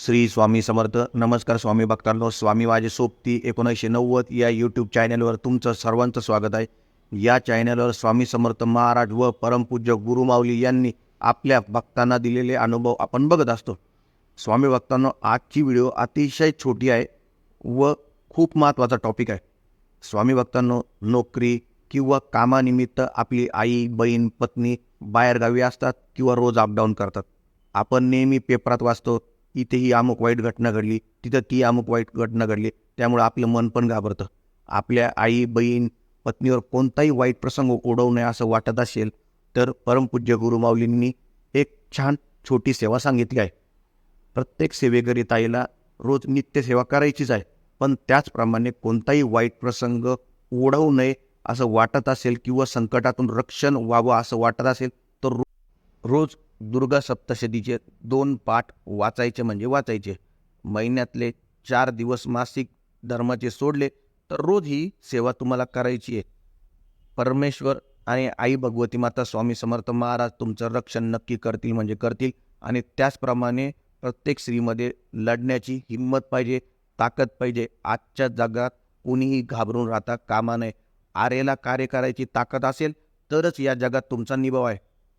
श्री स्वामी समर्थ. नमस्कार स्वामी भक्तांनो. स्वामी माझे सोबती एकोणीसशे नव्वद या यूट्यूब चॅनलवर तुमचं सर्वांचं स्वागत आहे. या चॅनलवर स्वामी समर्थ महाराज व परमपूज्य गुरुमाऊली यांनी आपल्या भक्तांना दिलेले अनुभव आपण बघत असतो. स्वामी भक्तांनो आजची व्हिडिओ अतिशय छोटी आहे व खूप महत्त्वाचा टॉपिक आहे. स्वामी भक्तांनो नोकरी किंवा कामानिमित्त आपली आई बहीण पत्नी बाहेरगावी असतात किंवा रोज अपडाऊन करतात. आपण नेहमी पेपरात वाचतो इथे ही अमुक वाईट घटना घडली तिथं ती अमुक वाईट घटना घडली त्यामुळे आपलं मन पण घाबरतं. आपल्या आई बहीण पत्नीवर कोणताही वाईट प्रसंग ओढवू नये असं वाटत असेल तर परमपूज्य गुरुमाऊलींनी एक छान छोटी सेवा सांगितली आहे. प्रत्येक सेवेकरीत ताईला रोज नित्यसेवा करायचीच आहे पण त्याचप्रमाणे कोणताही वाईट प्रसंग ओढवू नये असं वाटत असेल किंवा संकटातून रक्षण व्हावं असं वाटत असेल तर रोज दुर्गा सप्तशतीचे दोन पाठ वाचायचे म्हणजे वाचायचे. महिन्यातले चार दिवस मासिक धर्माचे सोडले तर रोज ही सेवा तुम्हाला करायची आहे. परमेश्वर आणि आई भगवती माता स्वामी समर्थ महाराज तुमचं रक्षण नक्की करतील म्हणजे करतील आणि त्याचप्रमाणे प्रत्येक स्त्रीमध्ये लढण्याची हिंमत पाहिजे ताकद पाहिजे. आजच्या जगात कोणीही घाबरून राहता कामा नये. आरेला कार्य करायची ताकद असेल तरच या जगात तुमचा निभाव आहे.